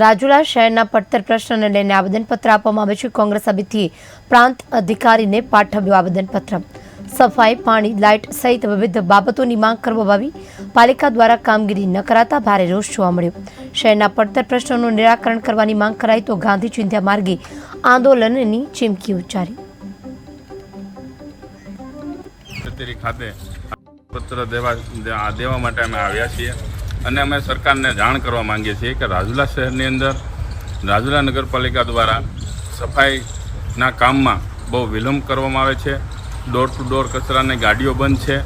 રાજુલા શહેરના પડતર પ્રશ્નને લઈને આવેદનપત્ર આપવામાં આવ્યું છે. કોંગ્રેસ સમિતિએ પ્રાંત અધિકારીને પાઠવ્યું આવેદનપત્ર. સફાઈ, પાણી, લાઇટ સહિત વિવિધ બાબતોની માંગ કરવામાં આવી. પાલિકા દ્વારા કામગીરી ન કરાતા ભારે રોષ જોવા મળ્યો. શહેરના પડતર પ્રશ્નોનું નિરાકરણ કરવાની માંગ કરાઈ તો ગાંધી ચિંધ્યા માર્ગે આંદોલનની ચીમકી ઉચ્ચારી. પત્ર દેવા દેવા માટે અમે આવ્યા છીએ. અને અમે સરકારને જાણ કરવા માંગીએ છીએ કે રાજુલા શહેરની અંદર, રાજુલા નગરપાલિકા દ્વારા સફાઈના કામમાં બહુ વિલંબ કરવામાં આવે છે. ડોર ટુ ડોર કચરાની ગાડીઓ બંધ છે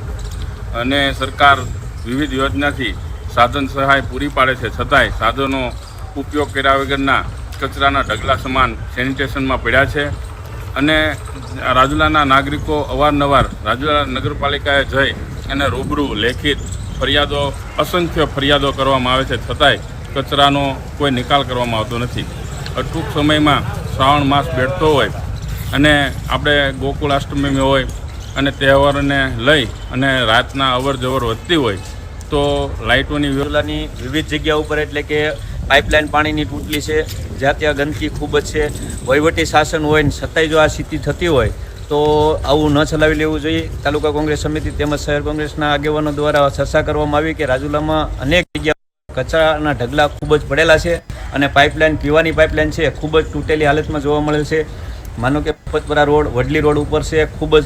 અને સરકાર વિવિધ યોજનાથી સાધન સહાય પૂરી પાડે છે. છતાંય સાધનો ઉપયોગ કર્યા વગરના કચરાના ઢગલા સમાન સેનિટેશનમાં પડ્યા છે અને રાજુલાના નાગરિકો અવારનવાર રાજુલા નગરપાલિકાએ જઈ અને રૂબરૂ લેખિત ફરિયાદો, અસંખ્ય ફરિયાદો કરવામાં આવે છે. છતાંય કચરાનો કોઈ નિકાલ કરવામાં આવતો નથી. ટૂંક સમયમાં શ્રાવણ માસ બેઠતો હોય અને આપણે ગોકુળાષ્ટમી હોય અને તહેવારોને લઈ અને રાતના અવર જવર વધતી હોય, તો લાઇટોની વ્ય- વિવિધ જગ્યા ઉપર એટલે કે પાઇપલાઇન પાણીની તૂટલી છે, જ્યાં ત્યાં ગંદકી ખૂબ જ છે. વહીવટી શાસન હોય ને છતાંય જો આ સ્થિતિ થતી હોય તો આવું ન ચલાવી લેવું જોઈએ. તાલુકા કોંગ્રેસ સમિતિ તેમજ શહેર કોંગ્રેસના આગેવાનો દ્વારા ચર્ચા કરવામાં આવી કે રાજુલામાં અનેક જગ્યા કચરાના ઢગલા ખૂબ જ પડેલા છે અને પાઇપલાઇન, પીવાની પાઇપલાઇન છે ખૂબ જ તૂટેલી હાલતમાં જોવા મળે છે. માનો કે પતપરા રોડ, વડલી રોડ ઉપર છે ખૂબ જ